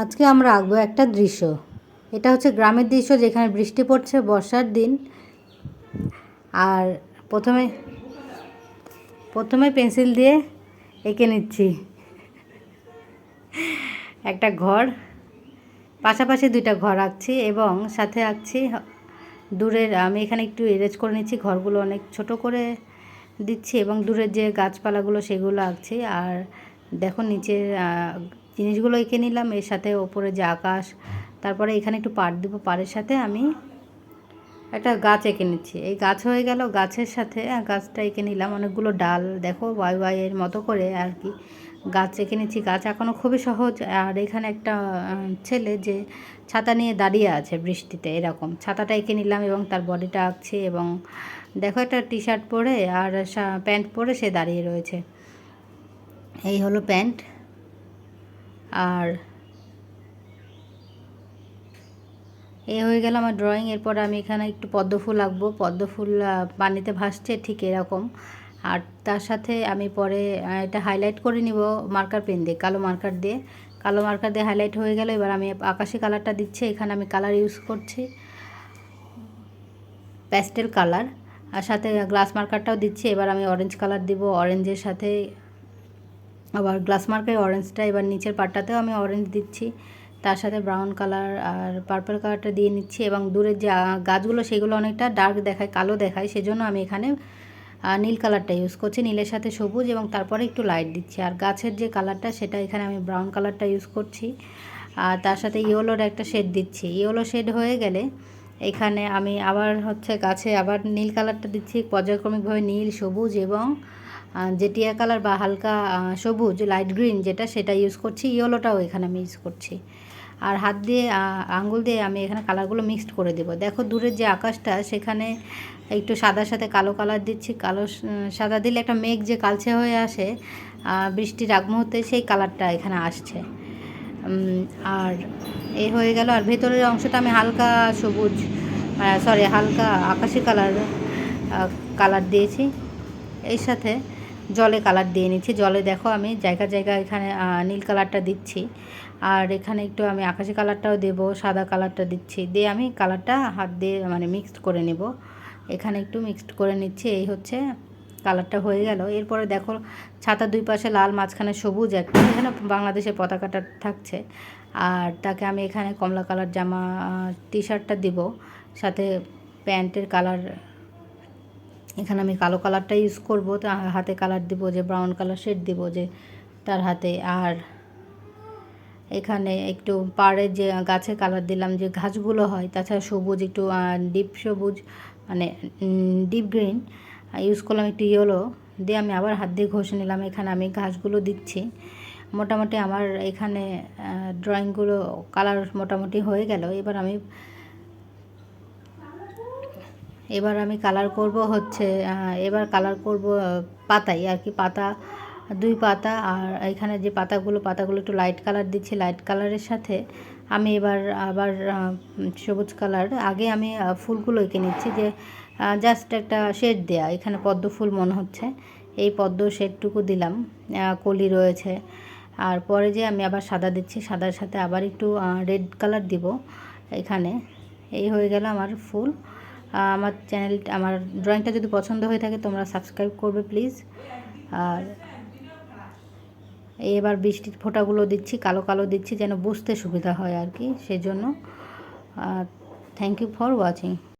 আজকে আমরা আঁকবো একটা দৃশ্য। এটা হচ্ছে গ্রামের দৃশ্য যেখানে বৃষ্টি পড়ছে বর্ষার দিন। আর প্রথমে প্রথমে পেন্সিল দিয়ে এঁকে নিচ্ছি। একটা ঘর। পাশাপাশি দুইটা ঘর আঁকছি এবং সাথে আঁকছি দূরের, আমি এখানে একটু এরেজ করে নিচ্ছি, ঘরগুলো অনেক ছোট করে দিচ্ছি এবং দূরের যে গাছপালাগুলো সেগুলো আঁকছি। আর দেখো নিচের জিনিসগুলো এঁকে নিলাম, এর সাথে ওপরে যে আকাশ, তারপরে এখানে একটু পাড় দেবো, পাড়ের সাথে আমি একটা গাছ এঁকে নিচ্ছি। এই গাছ হয়ে গেল, গাছের সাথে গাছটা এঁকে নিলাম, অনেকগুলো ডাল, দেখো, ওয়াই এর মতো করে আর কি গাছ এঁকে নিচ্ছি। গাছ এখনও খুবই সহজ, আর এখানে একটা ছেলে যে ছাতা নিয়ে দাঁড়িয়ে আছে বৃষ্টিতে, এরকম। ছাতাটা এঁকে নিলাম এবং তার বডিটা আঁকছি এবং দেখো একটা টি শার্ট পরে আর প্যান্ট পরে সে দাঁড়িয়ে রয়েছে। এই হলো প্যান্ট। আর এ হয়ে গেল আমার ড্রয়িং এরপর আমি এখানে একটু পদ্ম ফুল আঁকবো। পদ্ম ফুল পানিতে ভাসছে, ঠিক এরকম। আর তার সাথে আমি পরে এটা হাইলাইট করে নিব মার্কার পেন দিয়ে, কালো মার্কার দিয়ে। কালো মার্কার দিয়ে হাইলাইট হয়ে গেল, এবার আমি আকাশি কালারটা দিচ্ছি, এখানে আমি কালার ইউজ করছি। প্যাস্টেল কালার আর সাথে গ্লাস মার্কারটাও দিচ্ছি, এবার আমি অরেঞ্জ কালার দিব অরেঞ্জের সাথে আবার গ্লাস মার্কের অরেঞ্জটা এবার নিচের পাটটাতেও আমি অরেঞ্জ দিচ্ছি। তার সাথে ব্রাউন কালার আর পার্পল কালারটা দিয়ে নিচ্ছি এবং দূরের যে গাছগুলো সেগুলো অনেকটা ডার্ক দেখায়, কালো দেখায়, সেজন্য আমি এখানে নীল কালারটা ইউজ করছি। নীলের সাথে সবুজ এবং তারপরে একটু লাইট দিচ্ছি। আর গাছের যে কালারটা সেটা এখানে আমি ব্রাউন কালারটা ইউজ করছি। আর তার সাথে ইয়েলোর একটা শেড দিচ্ছি। ইয়েলো শেড হয়ে গেলে এখানে আমি আবার হচ্ছে গাছে আবার নীল কালারটা দিচ্ছি। পর্যায়ক্রমিকভাবে নীল, সবুজ এবং যে টিয়া কালার বা হালকা সবুজ লাইট গ্রিন যেটা সেটা ইউজ করছি ইয়েলোটাও এখানে আমি ইউজ করছি। আর হাত দিয়ে আঙ্গুল দিয়ে আমি এখানে কালারগুলো মিক্সড করে দেবো। দেখো দূরের যে আকাশটা, সেখানে একটু সাদার সাথে কালো কালার দিচ্ছি। কালো সাদা দিলে একটা মেঘ যে কালচে হয়ে আসে বৃষ্টির আগ মুহূর্তে সেই কালারটা এখানে আসছে। আর এ হয়ে গেল। আর ভেতরের অংশটা আমি হালকা সবুজ সরি হালকা আকাশি কালার কালার দিয়েছি। এর সাথে জলে কালার দিয়ে নিচ্ছি। জলে দেখো আমি জায়গা জায়গা এখানে নীল কালারটা দিচ্ছি। আর এখানে একটু আমি আকাশি কালারটাও দেব, সাদা কালারটা দিচ্ছি। দিয়ে আমি কালারটা হাত দিয়ে মানে মিক্সড করে নেব। এখানে একটু মিক্সড করে নিচ্ছি, এই হচ্ছে কালারটা হয়ে গেল। এরপরে দেখো ছাতা দুই পাশে লাল, মাঝখানে সবুজ একটা, এখানে বাংলাদেশের পতাকাটা থাকছে। আর তাকে আমি এখানে কমলা কালার জামা টি শার্টটা দিব। সাথে প্যান্টের কালার এখানে আমি কালো কালারটা ইউজ করব, তো হাতে কালার দিব, যে ব্রাউন কালার শেড দিব, যে তার হাতে। আর এখানে একটু পাড়ে যে গাছে কালার দিলাম, যে ঘাসগুলো হয়, তাছাড়া সবুজ একটু ডিপ সবুজ মানে ডিপ গ্রিন ইউজ করলাম একটু ইয়েলো দিয়ে আমি আবার হাত দিয়ে ঘষে নিলাম, এখানে আমি ঘাসগুলো দিচ্ছি। মোটামুটি আমার এখানে ড্রয়িংগুলো কালার মোটামুটি হয়ে গেল, এবার আমি এবার আমি কালার করব হচ্ছে এবার কালার করব পাতাই আর কি, পাতা, দুই পাতা আর এখানে যে পাতাগুলো পাতাগুলো একটু লাইট কালার দিচ্ছি লাইট কালারের সাথে আমি এবার আবার সবুজ কালার আগে আমি ফুলগুলো এঁকে নিচ্ছি যে জাস্ট একটা শেড দেয়া, এখানে পদ্ম ফুল মনে হচ্ছে, এই পদ্ম শেডটুকু দিলাম কলি রয়েছে আর পরে যে আমি আবার সাদা দিচ্ছি, সাদার সাথে আবার একটু রেড কালার দিব, এখানে, এই হয়ে গেল আমার ফুল আমার চ্যানেল আমার ড্রয়িংটা যদি পছন্দ হয়ে থাকে, তোমরা সাবস্ক্রাইব করবে প্লিজ আর এবার বৃষ্টির ফোঁটাগুলো দিচ্ছি, কালো কালো দিচ্ছি, যেন বুঝতে সুবিধা হয় আর কি, সেজন্য। Thank you for watching